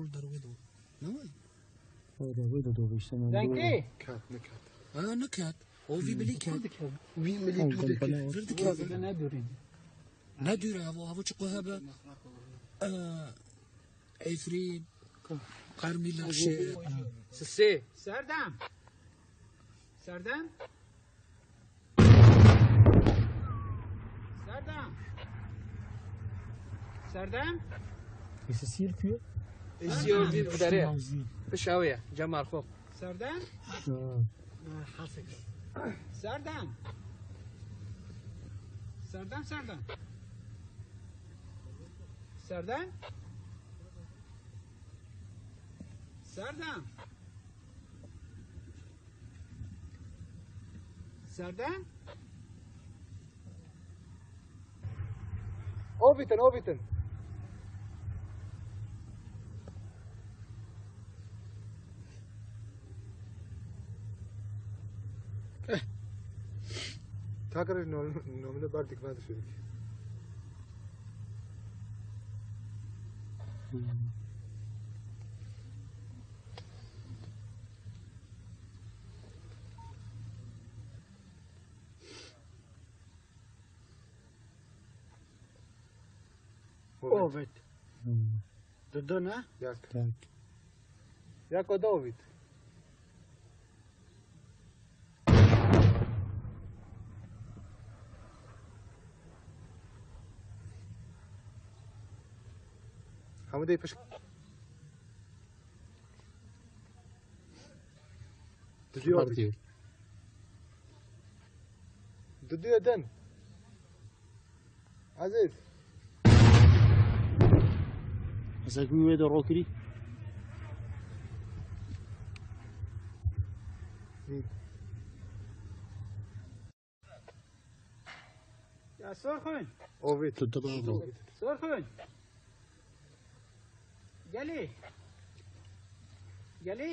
كل درويدو نوي هذا ويدا دو بيشتنا Denki. كات نكات اه نكات او في بلي كات وي ملي دودك فرد كات Ne durayım? لا دير هافو هافو تشقو هابا آه عفريت قرمي لك شيء Sisi. Serdem. Serdem. Serdem. Serdem. يسير فيه İstiyor bir deri. Pişaviye. Cemal Khok. Serdem. آه. Serdem. Serdem Serdem. Serdem. Serdem. Serdem. Takrar nomine bardik ma düşürdük. Ovid. Dodona? Jak? Tak. Jako Dawid. Jako David. حمودي فش دديو برديو دديو دن. عزيز. أساكوي ويدا روكري Ya Sorkun. أوفيت. تدبابو Sorkun. जली जली